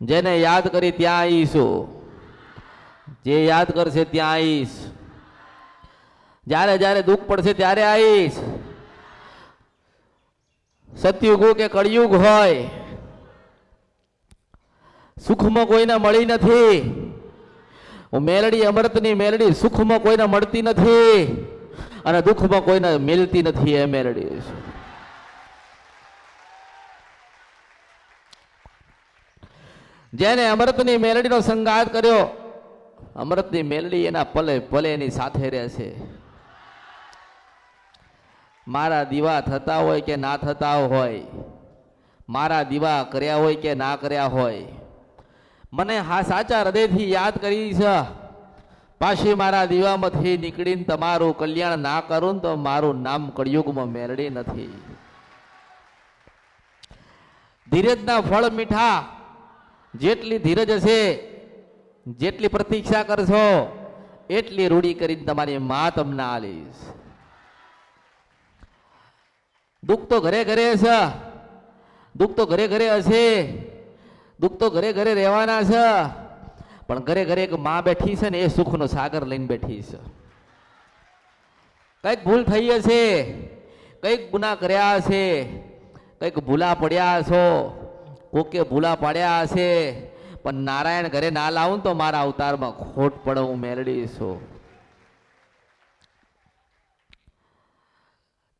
જેને યાદ કરી ત્યાં આવીશું. જે યાદ કરશે ત્યાં આવીશ. જ્યારે જ્યારે દુઃખ પડશે ત્યારે આવીશ. સતયુગ કે કળિયુગ હોય, સુખમાં કોઈને મળી નથી. મેલડી અમૃતની મેલડી, સુખમાં કોઈને મળતી નથી. અને દુઃખમાં કોઈને મિલતી નથી એ મેલડી. જેને અમૃતની મેલડીનો સંગાત કર્યો, અમૃતની મેલડી એના પલે પલે એની સાથે રહેશે મારા દીવા થતા હોય કે ના થતા હોય, મારા દીવા કર્યા હોય કે ના કર્યા હોય, મને હા સાચા હૃદયથી યાદ કરી છે. પાછી મારા દીવામાંથી નીકળીને તમારું કલ્યાણ ના કરું ને તો મારું નામ કળિયુગમાં મેળડી નથી. ધીરજના ફળ મીઠા જેટલી ધીરજ હશે, જેટલી પ્રતીક્ષા કરશો, એટલી રૂડી કરીને તમારી મા તમને આલીશ. દુઃખ તો ઘરે ઘરે છે દુઃખ તો ઘરે ઘરે હશે, દુઃખ તો ઘરે ઘરે રહેવાના છે, પણ ઘરે ઘરે એક માં બેઠી છે ને એ સુખનો સાગર લઈને બેઠી છે. કંઈક ભૂલ થઈ હશે, કંઈક ગુના કર્યા હશે, કંઈક ભૂલા પડ્યા હશો કોકે ભૂલા પાડ્યા હશે? પણ નારાયણ ઘરે ના લાવું તો મારા અવતારમાં ખોટ પડે હું મેળડી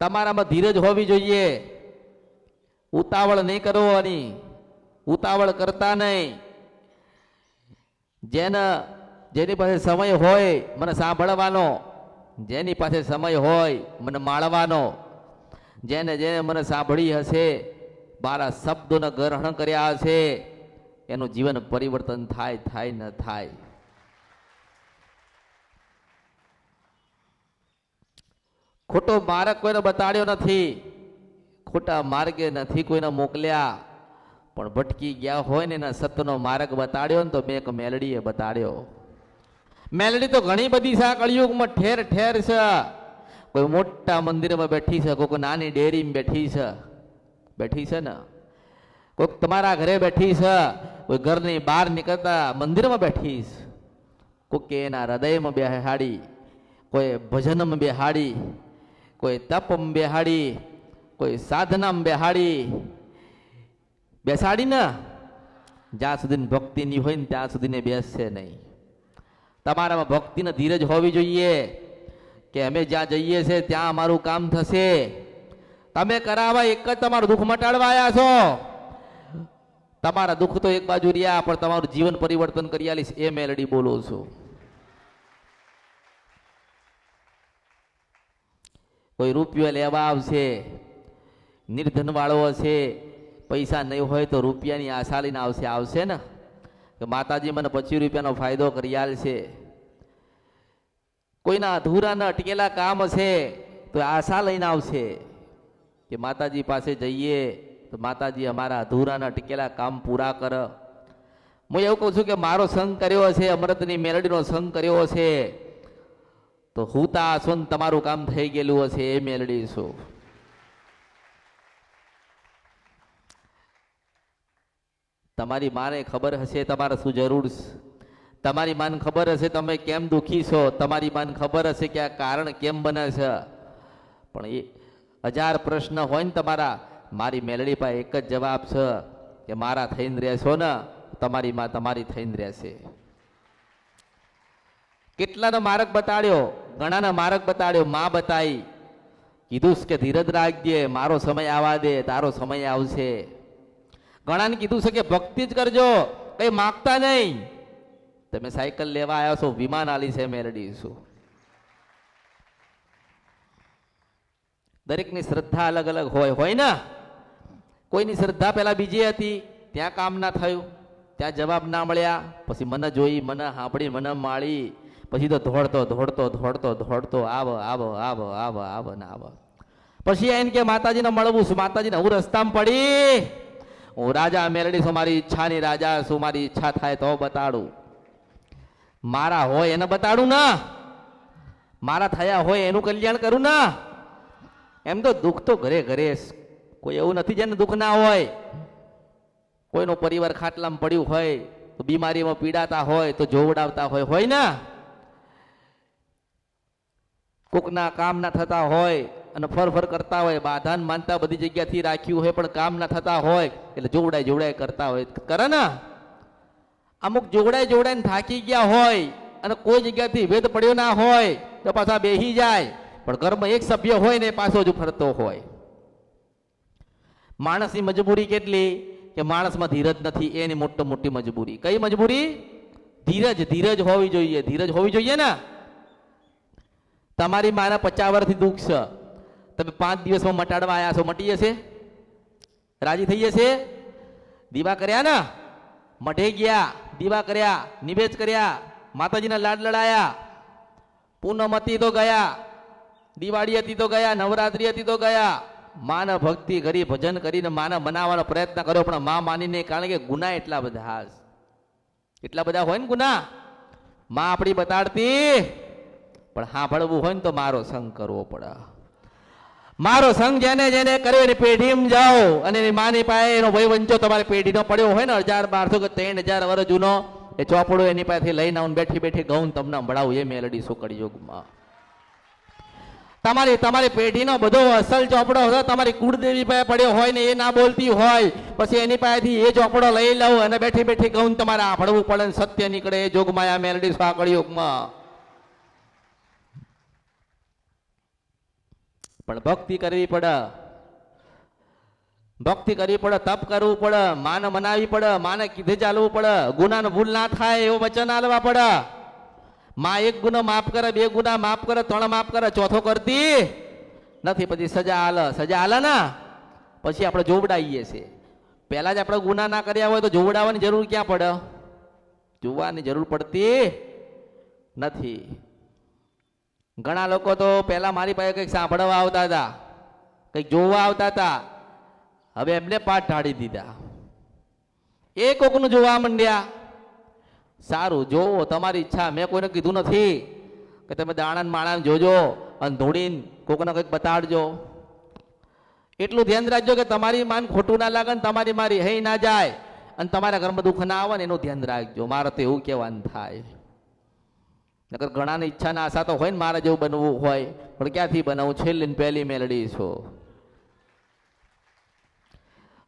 તમારામાં ધીરજ હોવી જોઈએ. ઉતાવળ નહીં કરવાની ઉતાવળ કરતા નહીં. જેને, જેની પાસે સમય હોય, મને સાંભળવાનો. જેની પાસે સમય હોય, મને માળવાનો જેને જેને મને સાંભળી હશે મારા શબ્દોને ગ્રહણ કર્યા છે. એનું જીવન પરિવર્તન થાય થાય, ન થાય. ખોટો માર્ગ કોઈને બતાડ્યો નથી. ખોટા માર્ગે નથી કોઈને મોકલ્યા. પણ ભટકી ગયા હોય ને એના સત્યનો માર્ગ બતાડ્યો ને તો મેં એક મેલડીએ બતાડ્યો. મેલડી તો ઘણી બધી છે કળિયુગમાં, ઠેર ઠેર છે. કોઈ મોટા મંદિરમાં બેઠી છે કોઈ નાની ડેરીમાં બેઠી છે. બેઠી છે ને? કોઈક તમારા ઘરે બેઠી છે, કોઈ ઘરની બહાર નીકળતા મંદિરમાં બેઠી છે. કોઈક એના હૃદયમાં બેહાડી કોઈ ભજનમાં બેહાડી કોઈ તપમાં બેહાડી કોઈ સાધનામાં બેહાડી બેસાડી ને? જ્યાં સુધી ભક્તિની હોય ને ત્યાં સુધી બેસશે નહીં. તમારામાં ભક્તિને ધીરજ હોવી જોઈએ કે અમે જ્યાં જઈએ છીએ ત્યાં અમારું કામ થશે. તમે કરાવવા એક જ તમારું દુઃખ મટાડવા આવ્યા છો. તમારા દુઃખ તો એક બાજુ રહ્યા, પણ તમારું જીવન પરિવર્તન કરી આલીશ, એ મેલડી બોલું છું. કોઈ રૂપિયો લેવા આવશે, નિર્ધન વાળો હશે, પૈસા નહીં હોય તો રૂપિયાની આશા લઈને આવશે આવશે ને? કે માતાજી મને પચીસ રૂપિયાનો ફાયદો કરી આલશે. કોઈના અધૂરા અટકેલા કામ હશે, તો આશા લઈને આવશે. કે માતાજી પાસે જઈએ તો માતાજી અમારા અધૂરાના અટકેલા કામ પૂરા કર. હું એવું કહું છું કે મારો સંગ કર્યો હશે, અમૃતની મેલડીનો સંગ કર્યો હશે, તો હું તા આસન તમારું કામ થઈ ગયેલું હશે એ મેલડી છું. તમારી માને ખબર હશે તમારે શું જરૂર તમારી માને ખબર હશે તમે કેમ દુઃખી છો, તમારી માને ખબર હશે કે આ કારણ કેમ બને છે. પણ એ હજાર પ્રશ્ન હોય ને તમારા, મારી મેલડી પાસે એક જ જવાબ છે કે મારા થઈને રહેશો ને, તમારી માં તમારી થઈને રહેશે. કેટલાનો માર્ગ બતાડ્યો? ઘણાના માર્ગ બતાડ્યો? માં બતાવી કીધું કે ધીરજ રાખજે, મારો સમય આવવા દે, તારો સમય આવશે. ઘણાને કીધું છે કે ભક્તિ જ કરજો, કઈ માગતા નહીં. તમે સાયકલ લેવા આવ્યા છો, વિમાન આલી છે મેળડી છું દરેકની શ્રદ્ધા અલગ અલગ હોય હોય ને? કોઈની શ્રદ્ધા પહેલાં બીજી હતી, ત્યાં કામ ના થયું, ત્યાં જવાબ ના મળ્યા, પછી મને જોઈ, મને સાંભળી, મને માળી, પછી તો ધોડતો ધોડતો ધોડતો ધોડતો આવો આવો આવો આવો આવો ને આવો. પછી એને કે માતાજીને મળવું છું, માતાજીને હું રસ્તામાં પડી. હું રાજા મેલડી છું, મારી ઈચ્છાની રાજા શું મારી ઈચ્છા થાય તો બતાડું. મારા હોય એને બતાડું ના? મારા થયા હોય એનું કલ્યાણ કરું ના? એમ તો દુઃખ તો ઘરે ઘરે કોઈ એવું નથી જેને દુઃખ ના હોય. કોઈનો પરિવાર ખાટલામાં પડ્યું હોય, તો બીમારીમાં પીડાતા હોય, તો જોવડાવતા હોય હોય ને? કોકના કામ ના થતા હોય અને ફર ફર કરતા હોય, બાધાન માનતા બધી જગ્યાથી રાખ્યું હોય, પણ કામ ના થતા હોય, એટલે જોવડાય જોવડાય કરતા હોય. કરે ને? અમુક જોવડાય જોવડાઈને થાકી ગયા હોય અને કોઈ જગ્યાથી વેદ પડ્યો ના હોય, તો પાછા બેહી જાય. પણ ઘરમાં એક સભ્ય હોય ને પાછો જ ફરતો હોય. માણસની મજબૂરી કેટલી? કે માણસમાં ધીરજ નથી, એની મોટી મોટી મજબૂરી. કઈ મજબૂરી? ધીરજ ધીરજ હોવી જોઈએ, ધીરજ હોવી જોઈએ ને? તમારી માના પચાસ વર્ષથી દુઃખ છે. તમે પાંચ દિવસમાં મટાડવા આવ્યા છો, મટી જશે? રાજી થઈ જશે? દીવા કર્યા ને? મઢે ગયા, દીવા કર્યા, નિવેદ કર્યા, માતાજીના લાડ લડાયા. પૂનમ તો ગયા. દિવાળી હતી તો ગયા, નવરાત્રી હતી તો ગયા. માના ભક્તિ કરી, ભજન કરીને માના મનાવવાનો પ્રયત્ન કર્યો, પણ મા માનીને કારણ કે ગુના એટલા બધા. એટલા બધા હોય ને ગુના? માં આપણી બતાડતી. પણ સાંભળવું હોય ને તો મારો સંગ કરવો પડે. મારો સંગ જેને જેને કર્યો એની પેઢીમાં જાઓ અને એની માની પાસે એનો વંચો તમારી પેઢીનો પડ્યો હોય ને હજાર બારસો કે ત્રણ હજાર વર્ષ જૂનો, એ ચોપડો એની પાસેથી લઈને આવું બેઠી બેઠી ગઉં તમને સંભળાવું એ મેલડી સુકડી યુગમાં તમારી તમારી પેઢીનો બધો અસલ ચોપડો હતો. તમારી કુળદેવી પાસે પડ્યો હોય ને એ ના બોલતી હોય, પછી એની પાસેથી એ ચોપડો લઈ લઉં અને બેઠી બેઠી કહું તમારે આભળવું પડે ને સત્ય નીકળે એ જોગમાં આ મેલડી સાંકળી યોગમાં પણ ભક્તિ કરવી પડે. ભક્તિ કરવી પડે, તપ કરવું પડે, માન મનાવી પડે, માને કીધે ચાલવું પડે. ગુનાનો ભૂલ ના થાય એવું વચન આલવા પડે. માં એક ગુનો માફ કરે, બે ગુના માફ કરે, ત્રણ માફ કરે, ચોથો કરતી નથી. પછી સજા આલે સજા આલે ને. પછી આપણે જોવડાવીએ છીએ. પહેલાં જ આપણે ગુના ના કર્યા હોય તો જોવડાવવાની જરૂર ક્યાં પડે? જોવાની જરૂર પડતી નથી. ઘણા લોકો તો પહેલાં મારી પાસે કંઈક સાંભળવા આવતા હતા, કંઈક જોવા આવતા હતા. હવે એમને પાઠ ઢાળી દીધા. એ કોકનું જોવા માંડ્યા. સારું, જોવો, તમારી ઈચ્છા. મેં કોઈને કીધું નથી કે તમે દાણા માણાને જોજો અને ધૂળીને કોકને કંઈક બતાડજો. એટલું ધ્યાન રાખજો કે તમારી માન ખોટું ના લાગે ને તમારી મારી હે ના જાય અને તમારા ઘરમાં દુઃખ ના આવે ને એનું ધ્યાન રાખજો. મારે તો એવું કહેવાનું થાય. નકર ઘણાની ઈચ્છાના આશા તો હોય ને મારે જેવું બનવું હોય, પણ ક્યાંથી બનાવું? છેલ્લી પહેલી મેલડી છો.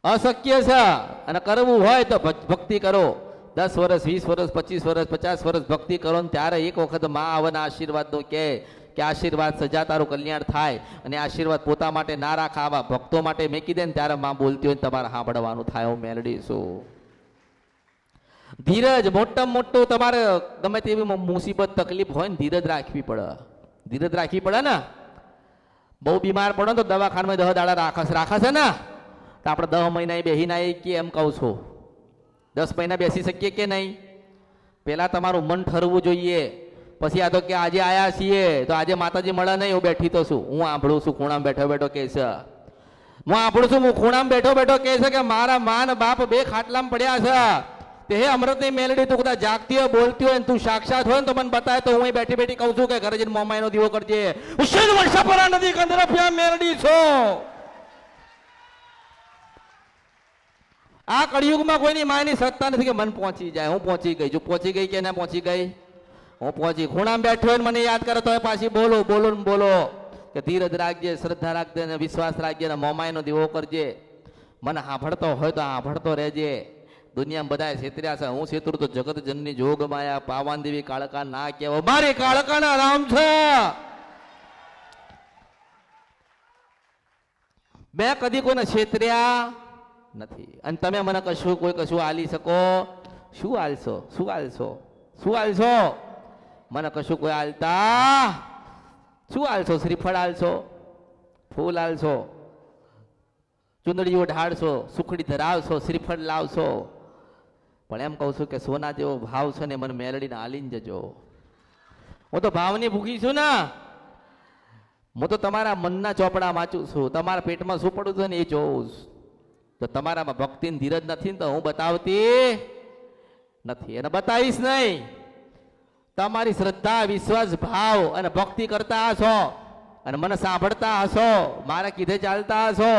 અશક્ય છે. અને કરવું હોય તો ભક્તિ કરો. દસ વર્ષ, વીસ વર્ષ, પચીસ વર્ષ, પચાસ વર્ષ ભક્તિ કરો ને ત્યારે એક વખત મા આવવાના આશીર્વાદનો કહે કે આશીર્વાદ સજા તારું કલ્યાણ થાય અને આશીર્વાદ પોતા માટે ના રાખે આવા ભક્તો માટે મેકી દે ને ત્યારે માં બોલતી હોય તમારે સાંભળવાનું થાય હું મેલડી છું. ધીરજ મોટામાં મોટું તમારે ગમે તેવી મુસીબત, તકલીફ હોય ને ધીરજ રાખવી પડે. ધીરજ રાખવી પડે ને. બહુ બીમાર પડો તો દવાખાનામાં દહ દાડા રાખસ રાખે છે ને. તો આપણે દહ મહિના બેસી ના કે એમ કહું છું. દસ મહિના બેસી શકીએ કે નહીં? પહેલાં તમારું મન ઠરવું જોઈએ. પછી આ તો કે આજે આયા છીએ, તો આજે માતાજી મળે નહીં, હું બેઠી તો છું. હું આંભળું છું, ખૂણામાં બેઠો બેઠો કહે છે. હું આંભળું છું, હું ખૂણામાં બેઠો બેઠો કહે છે કે મારા મા ને બાપ બે ખાટલામાં પડ્યા છે. તે હે અમૃતની મેલડી, તું કદાચ જાગતી હોય, બોલતી હોય તું સાક્ષાત હોય ને તો મને બતાવે તો હું બેઠી બેઠી કહું છું કે ઘરે જઈને મોમાઈનો દીવો કરજે. હું વર્ષા પર નદી કંદર મેલડી છો? આ કળિયુગમાં કોઈની માયની સત્તા નથી કે મન પહોંચી જાય. હું પહોંચી ગઈ જો પહોંચી ગઈ કે ના પહોંચી ગઈ? હું પહોંચી ખૂણામાં બેઠો હોય મને યાદ કરે તો પાછી બોલો બોલો ને બોલો. કે ધીરજ રાખજે, શ્રદ્ધા રાખજે ને વિશ્વાસ રાખજે ને મોમાયનો દીવો કરજે. મને સાંભળતો હોય તો સાંભળતો રહેજે. દુનિયામાં બધા છેતર્યા છે. હું છેતરું તો જગત જનની જોગ માયા પાવાન દેવી કાળકા ના કહેવો. મારી કાળકાના રામ છે. મેં કદી કોઈને છેતર્યા? નથી. અને તમે મને કશું, કોઈ કશું આલી શકો? શું આલશો? શું આલશો? શું આલશો? મને કશું કોઈ આલતા? શું આલશો? શ્રીફળ આલશો? ફૂલ આલશો? ચુંદડીઓ ઢાળશો? સુખડી ધરાવશો? શ્રીફળ લાવશો? પણ એમ કહું છું કે સોના જેવો ભાવ છે ને મને મેલડીને આલીને જજો. હું તો ભાવની ભૂખી છું ને. હું તો તમારા મનના ચોપડા વાંચું છું. તમારા પેટમાં શું પડું છે ને, એ જોઉં છું. તો તમારામાં ભક્તિ ધીરજ નથી ને તો હું બતાવતી નથી અને બતાવીશ નહીં. તમારી શ્રદ્ધા, વિશ્વાસ, ભાવ અને ભક્તિ કરતા હશો અને મને સાંભળતા હશો, મારા કીધે ચાલતા હશો,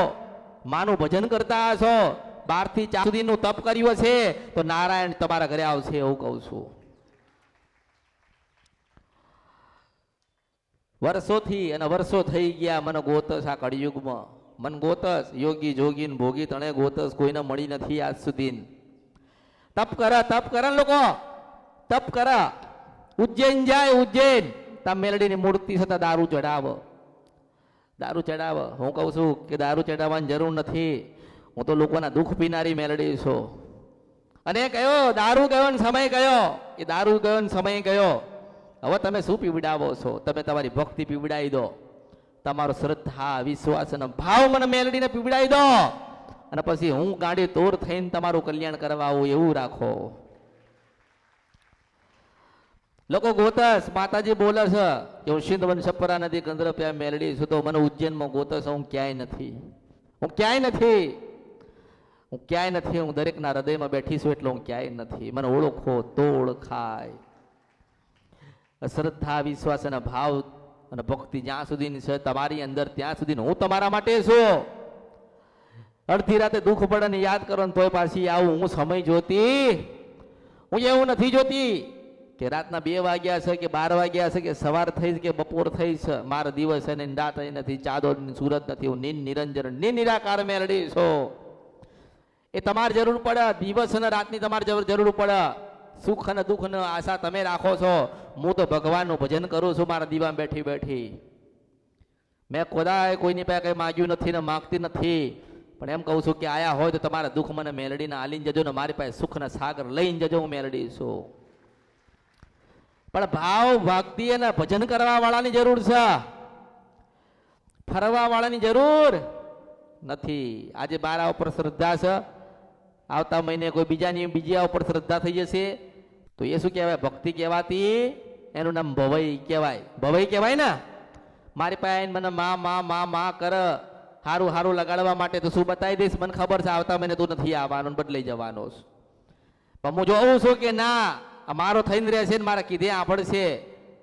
માનું ભજન કરતા હશો, બારથી ચાર સુધીનું તપ કર્યું હશે તો નારાયણ તમારા ઘરે આવશે એવું કહું છું. વર્ષોથી અને વર્ષો થઈ ગયા મને ગોતસ આ કળિયુગમાં. મન ગોતસ, યોગી જોગી ભોગી તણે ગોતસ, કોઈને મળી નથી આજ સુધી તપ કરા તપ કરા લોકો. તપ કરા. ઉજ્જૈન જાય, ઉજ્જૈન. તા મેલડીની મૂર્તિ છતાં દારૂ ચડાવ. દારૂ ચડાવ. હું કહું છું કે દારૂ ચડાવવાની જરૂર નથી. હું તો લોકોના દુઃખ પીનારી મેલડી છું. અને કયો? દારૂ ગયો ને સમય ગયો? એ દારૂ ગયો ને સમય ગયો. હવે તમે શું પીવડાવો છો? તમે તમારી ભક્તિ પીવડાવી દો. તમારો શ્રદ્ધા, વિશ્વાસ અને ભાવ મને મેલડીને પીવડાવી દો. અને પછી હું ગાડી તોર થઈને તમારું કલ્યાણ કરવા આવું એવું રાખો. લોકો ગોતસ માતાજી બોલે છે કે હું સિંધવન સપરા નદી ગંદ્રપ્યા મેલડી છું તો મને ઉજ્જૈનમાં ગોતસ હું ક્યાંય નથી. હું ક્યાંય નથી. હું ક્યાંય નથી, હું દરેકના હૃદયમાં બેઠી છું એટલે હું ક્યાંય નથી. મને ઓળખો તો ઓળખાય શ્રદ્ધા વિશ્વાસ અને ભાવ અને ભક્તિ જ્યાં સુધીની છે, તમારી અંદર ત્યાં સુધી હું તમારા માટે છું. અડધી રાતે દુઃખ પડે ને યાદ કરો ને તોય પાછી આવું, હું સમય જોતી. હું એવું નથી જોતી કે રાતના બે વાગ્યા છે કે બાર વાગ્યા છે કે સવાર થઈ કે બપોર થઈ છે. મારો દિવસ અને રાત નથી, ચાદર સુરત નથી. હું નિન નિરંજન નિ નિરાકાર મેળડી છો. એ તમારે જરૂર પડે, દિવસ અને રાતની તમારે જરૂર પડે. સુખ અને દુઃખ આશા તમે રાખો છો. હું તો ભગવાનનું ભજન કરું છું, મારા દીવામાં બેઠી બેઠી. મેં કોદાય કોઈની પાસે કંઈ માગ્યું નથી ને માગતી નથી. પણ એમ કહું છું કે આયા હોય તો તમારા દુઃખ મને મેલડીને આલીને જજો ને મારી પાસે સુખના સાગર લઈને જજો, હું મેલડી પણ ભાવ, ભક્તિ અને ભજન કરવા વાળાની જરૂર છે. ફરવા વાળાની જરૂર નથી. આજે બારા ઉપર શ્રદ્ધા છે. આવતા મહિને કોઈ બીજાની બીજા ઉપર શ્રદ્ધા થઈ જશે. તો એ શું કહેવાય? ભક્તિ કહેવાતી? એનું નામ ભવઈ કહેવાય. ભવઈ કહેવાય ને? મારી પાસે મને મા મા મા મા કર. હારું હારું લગાડવા માટે તો શું બતાવી દઈશ? મને ખબર છે, આવતા મહિને તું નથી આવવાનો બદલાઈ જવાનો પણ હું જોઉં છું કે ના મારો થઈને રહેશે ને મારા કીધે આંભળશે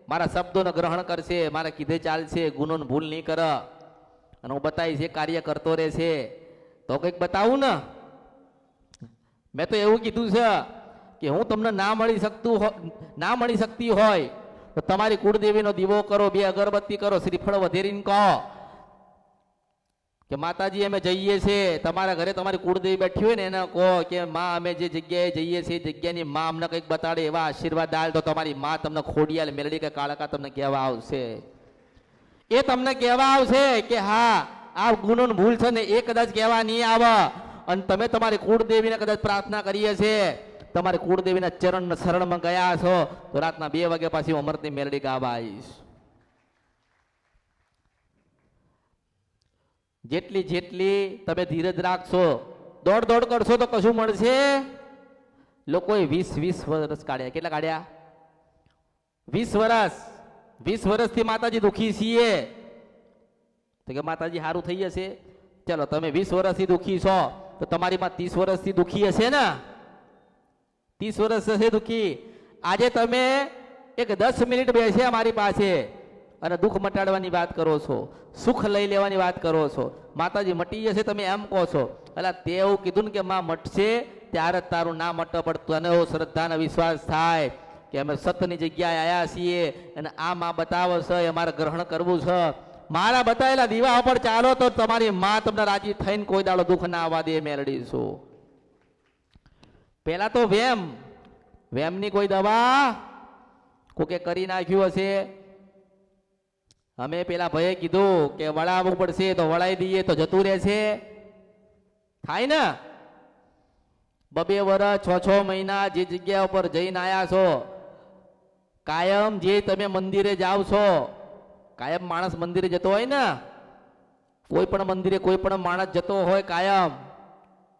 મારા શબ્દોને ગ્રહણ કરશે, મારા કીધે ચાલશે, ગુનોને ભૂલ નહીં કર. અને હું બતાવીશ, એ કાર્ય કરતો રહેશે તો કંઈક બતાવું ને? મેં તો એવું કીધું છે કે હું તમને ના મળી શકતું ના મળી શકતી હોય, તો તમારી કુળદેવીનો દીવો કરો, બે અગરબત્તી કરો, શ્રીફળ વધેરીને કહો કે માતાજી, અમે જઈએ છીએ તમારા ઘરે તમારી કુળદેવી બેઠી હોય ને, એને કહો કે માં, અમે જે જગ્યાએ જઈએ છીએ, એ જગ્યાની માં અમને કંઈક બતાડે એવા આશીર્વાદ આલ, તો તમારી માં તમને ખોડિયાલ, મેલડી કે કાળકા તમને કહેવા આવશે. એ તમને કહેવા આવશે કે, હા, આ ગુનો ભૂલ છે ને, એ કદાચ કહેવા નહીં આવે. અને તમે તમારી કુળદેવીને કદાચ પ્રાર્થના કરીએ છે તમારી કુળદેવીના ચરણ શરણમાં ગયા છો, તો રાતના બે વાગ્યા પાછી અમૃતની મેલડી ગાવા આવીશ. જેટલી જેટલી તમે ધીરજ રાખશો, દોડ દોડ કરશો તો કશું મળશે? લોકોએ વીસ વીસ વર્ષ કાઢ્યા. કેટલા કાઢ્યા? વીસ વર્ષ. વીસ વર્ષથી માતાજી દુખી છીએ. તો કે માતાજી સારું થઈ જશે ચલો, તમે વીસ વર્ષથી દુખી છો, તો તમારી માં ત્રીસ વર્ષથી દુખી હશે ને? ત્રીસ વર્ષ હશે દુઃખી આજે તમે એક દસ મિનિટ બેસ્યા મારી પાસે અને દુઃખ મટાડવાની વાત કરો છો સુખ લઈ લેવાની વાત કરો છો માતાજી મટી જશે તમે એમ કહો છો એટલે તે એવું કીધું ને કે માં મટશે ત્યારે તારું ના મટ પડતું અને એવો શ્રદ્ધાનો વિશ્વાસ થાય કે અમે સતની જગ્યાએ આવ્યા છીએ અને આ માં બતાવો છે એ મારે ગ્રહણ કરવું છે મારા બતાવેલા દીવા ઉપર ચાલો તો તમારી માં તમને રાજી થઈને કોઈ દાડો દુઃખ ના આવવા દે મેળડીશું પેલા તો વેમ. વેમની કોઈ દવા કોકે કરી નાખ્યું હશે? અમે પેલા ભાઈએ કીધું કે વળાવવું પડશે તો વળાઈ દઈએ તો જતું રહેશે. થાય ને? બબે વર્ષ છ છ મહિના જે જગ્યા ઉપર જઈને આવ્યા છો, કાયમ જે તમે મંદિરે જાઓ છો, કાયમ માણસ મંદિરે જતો હોય ને? કોઈ પણ મંદિરે કોઈ પણ માણસ જતો હોય કાયમ,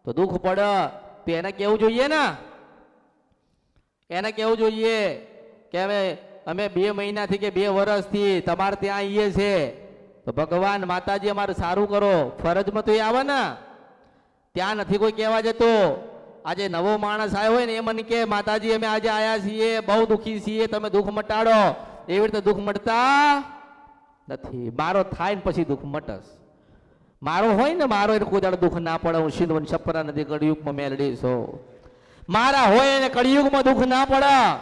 તો દુઃખ પડે. તો એને કેવું જોઈએ ને? એને કેવું જોઈએ? કે અમે અમે બે મહિનાથી કે બે વર્ષથી તમારે ત્યાં આવીએ છે. તો ભગવાન માતાજી અમારે સારું કરો. ફરજમાં તો એ આવે ને. ત્યાં નથી કોઈ કહેવા જતો. આજે નવો માણસ આવ્યો હોય ને, એ મને કે માતાજી, અમે આજે આવ્યા છીએ, બહુ દુઃખી છીએ, તમે દુઃખ મટાડો. એવી રીતે દુઃખ મટતા નથી. મારો થાય ને પછી દુઃખ મટસ મારો હોય ને મારો એને કોઈ દાડો દુઃખ ના પડે, હું સિંધવન છપરા નદી કળિયુગમાં મેલડી છો. મારા હોય એને કળિયુગમાં દુઃખ ના પડે.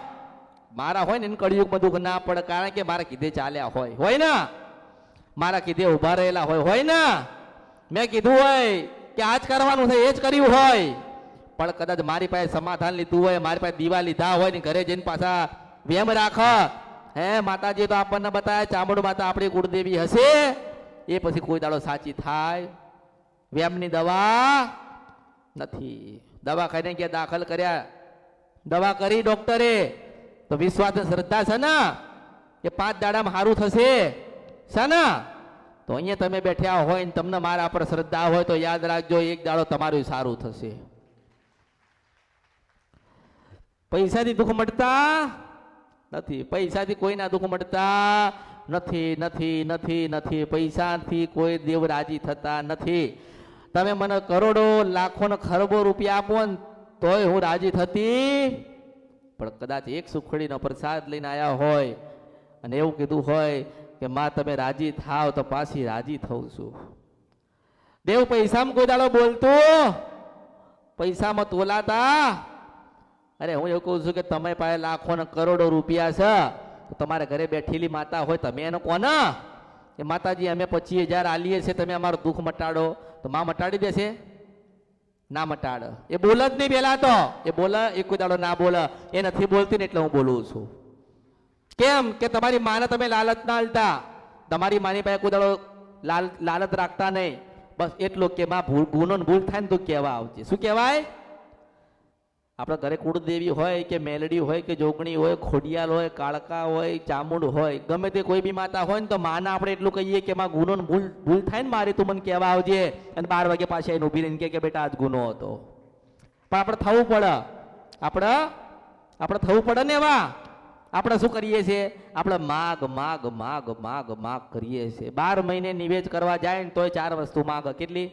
મારા હોય ને એને કળિયુગમાં દુઃખ ના પડે, કારણ કે મારા કીધે ચાલ્યા હોય. હોય ને? મારા કીધે ઊભા રહેલા હોય. હોય ને? મેં કીધું હોય કે આ જ કરવાનું છે, એ જ કર્યું હોય. પણ કદાચ મારી પાસે સમાધાન લીધું હોય, મારી પાસે દીવા લીધા હોય ને ઘરે જઈને પાછા વેમ રાખ. હે, માતાજી તો આપણને બતાવે, ચામુંડ માતા આપણી કુળદેવી હશે. એ પછી કોઈ દાડો સાચી થાય? વેમની દવા નથી. દવા ખાઈને ક્યાં દાખલ કર્યા? દવા કરી ડોક્ટરે. તો વિશ્વાસ શ્રદ્ધા છે ને? એ પાંચ દાડામાં સારું થશે? છે ને? તો અહીંયા તમે બેઠ્યા હોય ને તમને મારા પર શ્રદ્ધા હોય તો યાદ રાખજો, એક દાડો તમારું સારું થશે. પૈસાથી દુઃખ મળતા નથી. પૈસાથી કોઈના દુઃખ મળતા નથી નથી નથી નથી. પૈસાથી કોઈ દેવ રાજી થતા નથી. તમે મને કરોડો લાખો ને ખરબો રૂપિયા આપો ને, તોય હું રાજી થતી પણ કદાચ એક સુખડીનો પ્રસાદ લઈને આવ્યા હોય અને એવું કીધું હોય કે, માં, તમે રાજી થાવ તો પાછી રાજી થઉં છું. દેવ પૈસામાં કોઈ દાડો બોલતો. પૈસામાં તોલાતા. અરે, હું એવું કહું છું કે, તમે પાસે લાખો ને કરોડો રૂપિયા છે. તમારે ઘરે બેઠેલી માતા હોય તમે એનો કોને એ માતાજી, અમે પચીસ હજાર આલીએ છીએ, તમે અમારું દુઃખ મટાડો. તો માં મટાડી દેશે? ના મટાડ. એ બોલ જ નહીં પેલા તો. એ બોલ એ કોઈ દાડો ના બોલ. એ નથી બોલતી ને એટલે હું બોલું છું. કેમ? કે તમારી માને તમે લાલચ ના હાલતા તમારી માની પાસે કોઈ દાડો લાલ, લાલચ રાખતા નહીં. બસ એટલું કે માં ભૂલ ગુનો ભૂલ થાય ને તો કહેવા આવજે. શું કહેવાય? આપણા ઘરે કુળદેવી હોય કે મેલડી હોય કે જોગણી હોય, ખોડિયાલ હોય, કાળકા હોય, ચામુંડ હોય, ગમે તે કોઈ બી માતા હોય ને તો માને આપણે એટલું કહીએ કે માં, ગુનો ભૂલ ભૂલ થાય ને મારી, તું મને કહેવા આવજે. અને બાર વાગે પાછી એને ઊભી રહીને કે, બેટા, આજ ગુનો હતો. પણ આપણે થવું પડે. આપણે આપણે થવું પડે ને એવા. આપણે શું કરીએ છીએ? આપણે માગ માગ માગ માગ માગ કરીએ છીએ. બાર મહિને નિવેદ કરવા જાય ને તોય ચાર વસ્તુ માગ. કેટલી?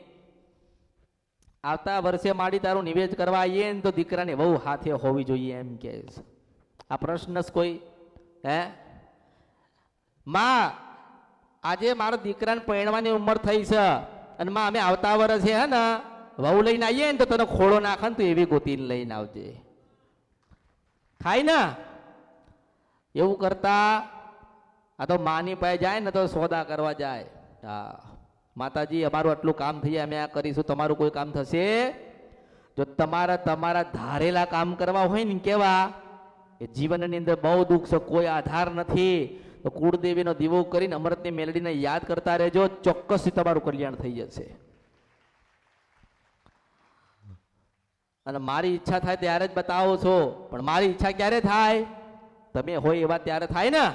આવતા વર્ષે માડી તારું નિવેદ કરવા આવીએ ને તો દીકરાને બહુ હાથે હોવી જોઈએ એમ કે આ પ્રશ્ન કોઈ, હે? માં, આજે મારા દીકરાને પરણવાની ઉંમર થઈ છે અને માં, અમે આવતા વર્ષે, હે ને, વહુ લઈને આવીએ ને તો તને ખોળો નાખે ને તો એવી ગોતીને લઈને આવજે. થાય ને? એવું કરતા આ તો માની પાસે જાય ને તો સોદા કરવા જાય. હા. માતાજી, અમારું આટલું કામ થઈ જાય, અમે આ કરીશું, તમારું કોઈ કામ થશે? જો તમારા તમારા ધારેલા કામ કરવા હોય ને કેવા, એ જીવનની અંદર બહુ દુઃખ છે, કોઈ આધાર નથી. તો કુળદેવીનો દીવો કરીને અમૃતની મેલડીને યાદ કરતા રહેજો, ચોક્કસથી તમારું કલ્યાણ થઈ જશે. અને મારી ઈચ્છા થાય ત્યારે જ બતાવો છો, પણ મારી ઈચ્છા ક્યારે થાય? તમે હોય એવા ત્યારે થાય ને?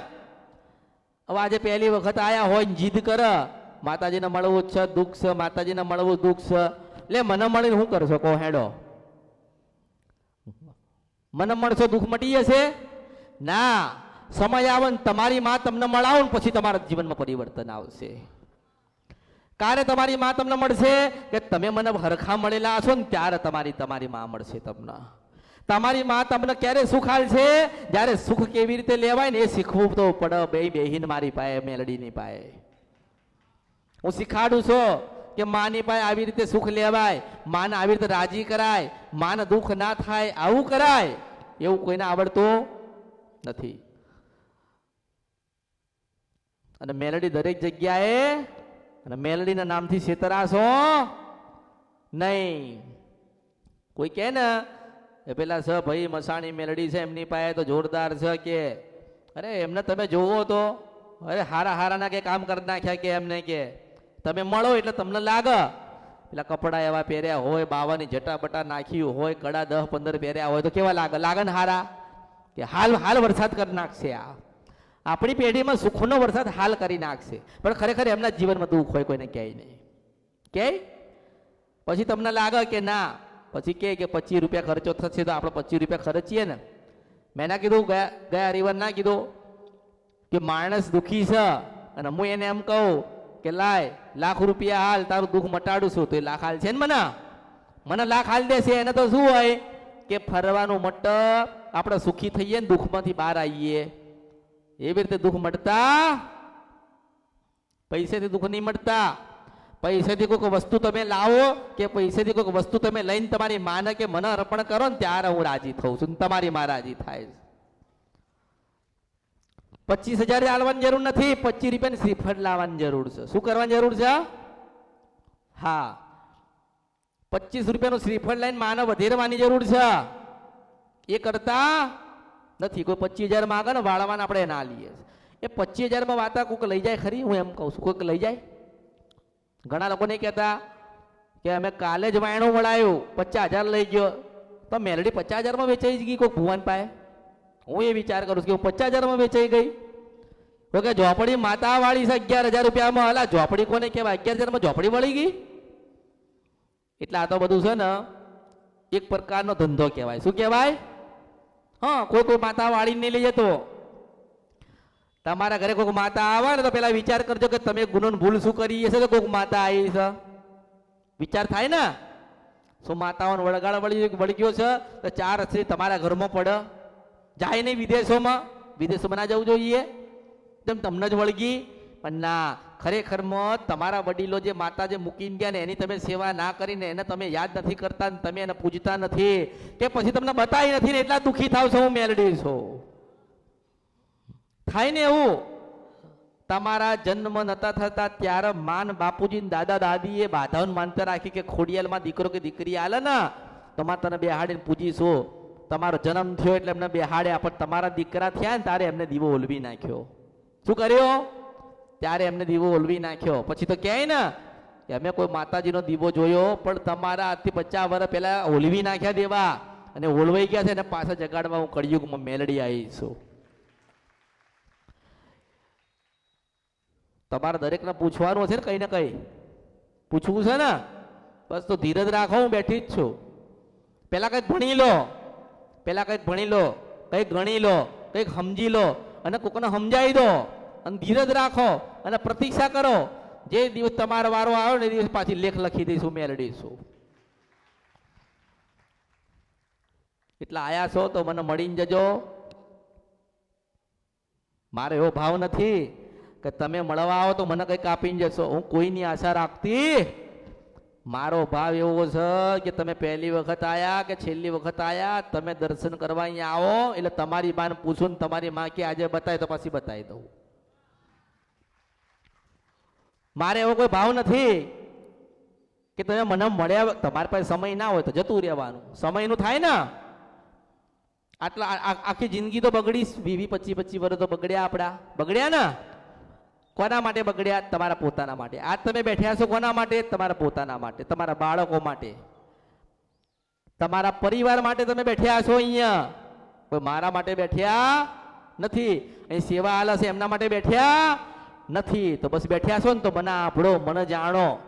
હવે આજે પહેલી વખત આયા હોય જીદ કર. માતાજીને મળવું જ છે, દુઃખ છે, માતાજીને મળવું દુઃખ છે. લે, મને મળીને શું કરશો? કહો, હેડો. મને મળશો, દુઃખ મટી જશે ના. સમય આવે ને તમારી માં તમને મળાવો ને પછી તમારા જીવનમાં પરિવર્તન આવશે. ક્યારે તમારી માં તમને મળશે કે તમે મને હરખા મળેલા હશો ને ત્યારે તમારી તમારી માં મળશે તમને. તમારી માં તમને ક્યારે સુખ છે જ્યારે સુખ કેવી રીતે લેવાય ને એ શીખવું તો પડે. બે બેહીન મારી પાસે મેલડીની પાસે હું શીખાડું છું કે માની પાસે આવી રીતે સુખ લેવાય, માને આવી રીતે રાજી કરાય, માને દુઃખ ના થાય, આવું કરાય, એવું કોઈને આવડતું નથી. અને મેલડી દરેક જગ્યાએ, અને મેલડીના નામથી છેતરાશો નહીં. કોઈ કહે ને, એ પેલા સ ભાઈ, મસાણી મેલડી છે, એમની પાસે તો જોરદાર છે કે. અરે, એમને તમે જોવો તો. અરે, હારા હારાના કે કામ કરી નાખ્યા કે એમને કે. તમે મળો એટલે તમને લાગે. પેલા કપડા એવા પહેર્યા હોય, બાવાની જટા બટા નાખ્યું હોય, કડા દહ પંદર પહેર્યા હોય તો કેવા લાગે? લાગે ને હારા? કે હાલ હાલ વરસાદ કરી નાખશે આ. આપણી પેઢીમાં સુખનો વરસાદ હાલ કરી નાખશે. પણ ખરેખર એમના જીવનમાં દુઃખ હોય, કોઈને ક્યાંય નહીં. કે પછી તમને લાગે કે ના, પછી કે કે પચીસ રૂપિયા ખર્ચો થશે તો આપણે પચીસ રૂપિયા ખર્ચીએ ને. મેં ના કીધું, ગયા ગયા હરિવાર ના કીધું કે માણસ દુઃખી છે. અને હું એને એમ કહું કે લાય લાખ રૂપિયા હાલ, તારું દુઃખ મટાડું છું. તો એ લાખ હાલ છે ને મને? મને લાખ હાલ દેશે એને તો શું હોય? કે ફરવાનું મટ, આપણે સુખી થઈએ ને દુઃખમાંથી બહાર આવીએ. એવી રીતે દુઃખ મળતા પૈસેથી દુઃખ નહીં મળતા પૈસેથી કોઈક વસ્તુ તમે લાવો કે પૈસેથી કોઈક વસ્તુ તમે લઈને તમારી માને કે મને અર્પણ કરો ને ત્યારે હું રાજી થઉં છું તમારી માં રાજી થાય છે. પચીસ હજાર લાવવાની જરૂર નથી, પચીસ રૂપિયાની શ્રીફળ લાવવાની જરૂર છે. શું કરવાની જરૂર છે? હા. પચીસ રૂપિયાનું શ્રીફળ લઈને માને વધેરવાની જરૂર છે. એ કરતા નથી. કોઈ પચીસ હજાર માગે ને વાળવાના આપણે ના લઈએ એ પચીસ હજારમાં વાતા કોઈક લઈ જાય ખરી? હું એમ કહું છું. કોઈક લઈ જાય? ઘણા લોકો નહીં કહેતા કે અમે કાલે જ વાયણું વળાયું, પચાસ હજાર લઈ ગયો. તો મેલડી પચાસ હજારમાં વેચાઈ ગઈ કોઈ ભુવન પાસે? હું એ વિચાર કરું છું કે હું પચાસ હજારમાં વેચાઈ ગઈ. તો કે ઝોપડી માતા વાળી છે અગિયાર હજાર રૂપિયામાં. હલા ઝોપડી કોને કહેવાય? અગિયાર હજારમાં ઝોપડી વળી ગઈ? એટલે આ તો બધું છે ને, એક પ્રકારનો ધંધો કહેવાય. શું કહેવાય? હા, કોઈ કોઈ માતા વાળી નહીં લઈ જતો. તમારા ઘરે કોઈક માતા આવે ને, તો પેલા વિચાર કરજો કે તમે ગુનો ભૂલ શું કરી હશે તો કોઈક માતા આવી છે. વિચાર થાય ને? શું માતાઓને વળગાડ વળી વળગ્યો છે? તો ચાર અસરી તમારા ઘરમાં પડે. જાય નહીં વિદેશોમાં. વિદેશોમાં ના જવું જોઈએ. તેમ તમને જ વળગી. પણ ના ખરેખરમાં તમારા વડીલો જે માતા જે મૂકીને ગયા ને એની તમે સેવા ના કરીને એને તમે યાદ નથી કરતા તમે એને પૂજતા નથી, કે પછી તમને બતાવી નથી ને એટલા દુઃખી થાવ છો હું મેલડી છું. થાય ને એવું. તમારા જન્મ નતા થતા ત્યારે માન બાપુજી દાદા દાદી એ બાધાઓને માનતા રાખી કે ખોડિયાલમાં દીકરો કે દીકરી આલે ને તમારે તને બેહાડીને પૂજીશું. તમારો જન્મ થયો એટલે એમને બેહાડ્યા, પણ તમારા દીકરા થયા ને ત્યારે એમને દીવો ઓલવી નાખ્યો. શું કર્યો? ત્યારે એમને દીવો ઓલવી નાખ્યો. પછી તો ક્યાંય ને, કે અમે કોઈ માતાજીનો દીવો જોયો, પણ તમારા આજથી પચાસ વર્ષ પહેલા ઓલવી નાખ્યા દેવા. અને ઓલવાઈ ગયા છે અને પાછા જગાડવા હું કળિયુગમાં મેલડી આવી છું. તમારે દરેકને પૂછવાનું હશે ને કંઈ ને કંઈ. પૂછવું છે ને? બસ તો ધીરજ રાખો, હું બેઠી જ છું. પહેલાં કંઈક ભણી લો. પેલા કંઈક ભણી લો, કંઈક ગણી લો, કંઈક સમજી લો અને કોકને સમજાવી દો અને ધીરજ રાખો અને પ્રતીક્ષા કરો. જે દિવસ તમારો વારો આવ્યો ને દિવસ પાછી લેખ લખી દઈશું મેળવીશું એટલે આયા છો તો મને મળીને જજો. મારે એવો ભાવ નથી કે તમે મળવા આવો તો મને કંઈક આપીને જશો. હું કોઈની આશા રાખતી મારો ભાવ એવો છે કે તમે પહેલી વખત આયા કે છેલ્લી વખત આયા, તમે દર્શન કરવા અહીંયા આવો, એટલે તમારી માને પૂછું ને તમારી માં કે આજે બતાય તો પછી બતાવી દઉં. મારે એવો કોઈ ભાવ નથી કે તમે મને મળ્યા તમારી પાસે સમય ના હોય તો જતું રહેવાનું. સમયનું થાય ને? આટલા આખી જિંદગી તો બગડી વીવી પચીસ પચીસ વર્ષ તો બગડ્યા આપણા. બગડ્યા ને? કોના માટે બગડ્યા? તમારા પોતાના માટે. આજ તમે બેઠ્યા છો કોના માટે? તમારા પોતાના માટે, તમારા બાળકો માટે. તમારા પરિવાર માટે તમે બેઠ્યા છો અહીંયા. કોઈ મારા માટે બેઠ્યા નથી. અહીં સેવા આલે છે, એમના માટે બેઠ્યા નથી. તો બસ બેઠ્યા છો ને તો મને આપણો મને જાણો.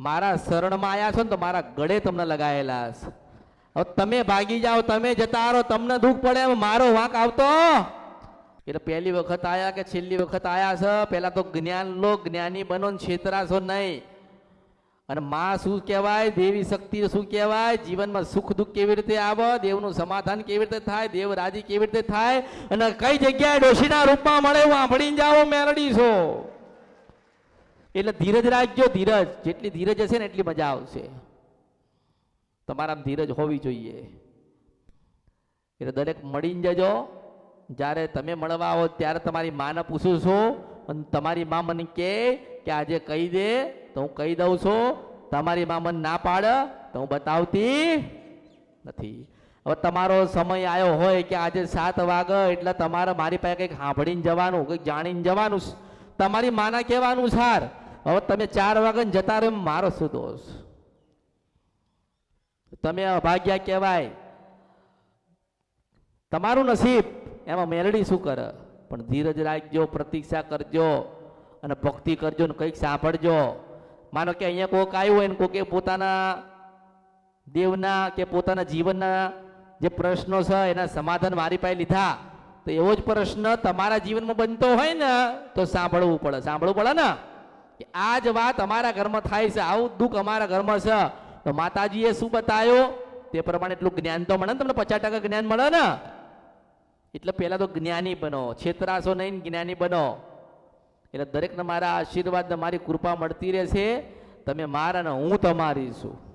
મારા શરણમાં આવ્યા છો ને તો મારા ગળે તમને લગાયેલા હવે તમે ભાગી જાઓ, તમે જતા રહો, તમને દુઃખ પડે, મારો વાંક આવતો એટલે પહેલી વખત આયા કે છેલ્લી વખત આયા છે? પહેલાં તો જ્ઞાન લો, જ્ઞાની બનો ને છેતરાશો નહીં. અને માં શું કહેવાય? દેવી શક્તિ શું કહેવાય? જીવનમાં સુખ દુઃખ કેવી રીતે આવે? દેવનું સમાધાન કેવી રીતે થાય? દેવ રાજી કેવી રીતે થાય? અને કઈ જગ્યાએ ડોશીના રૂપમાં મળે હું આંભળીને જાઓ મેરડી છો. એટલે ધીરજ રાખજો, ધીરજ. જેટલી ધીરજ હશે ને એટલી મજા આવશે. તમારા ધીરજ હોવી જોઈએ. એટલે દરેક મળીને જજો. જ્યારે તમે મળવા આવો ત્યારે તમારી માને પૂછું છું, અને તમારી મા મને કહે કે આજે કહી દે તો હું કહી દઉં છું, તમારી મા મને ના પાડે તો હું બતાવતી નથી. હવે તમારો સમય આવ્યો હોય કે આજે સાત વાગે એટલે તમારે મારી પાસે કંઈક સાંભળીને જવાનું, કંઈક જાણીને જવાનું, તમારી માના કહેવાનું સાર. હવે તમે ચાર વાગે જતા રહો મારો શું દોષ? તમે અભાગ્યા કહેવાય. તમારું નસીબ એમાં મેલડી શું કરે? પણ ધીરજ રાખજો, પ્રતીક્ષા કરજો અને ભક્તિ કરજો ને કંઈક સાંભળજો. માનો કે અહીંયા કોઈક આવ્યું હોય ને કોકે પોતાના દેવના કે પોતાના જીવનના જે પ્રશ્નો છે એના સમાધાન મારી પાસે લીધા. તો એવો જ પ્રશ્ન તમારા જીવનમાં બનતો હોય ને, તો સાંભળવું પડે. સાંભળવું પડે ને? કે આ જ વાત અમારા ઘરમાં થાય છે, આવું દુઃખ અમારા ઘરમાં છે. તો માતાજીએ શું બતાવ્યો? તે પ્રમાણે એટલું જ્ઞાન તો મળે ને તમને, પચાસ ટકા જ્ઞાન મળે ને? એટલે પહેલાં તો જ્ઞાની બનો, છેતરાશો નહીં જ્ઞાની બનો. એટલે દરેકને મારા આશીર્વાદ મારી કૃપા મળતી રહેશે. તમે મારા ને હું તમારી છું.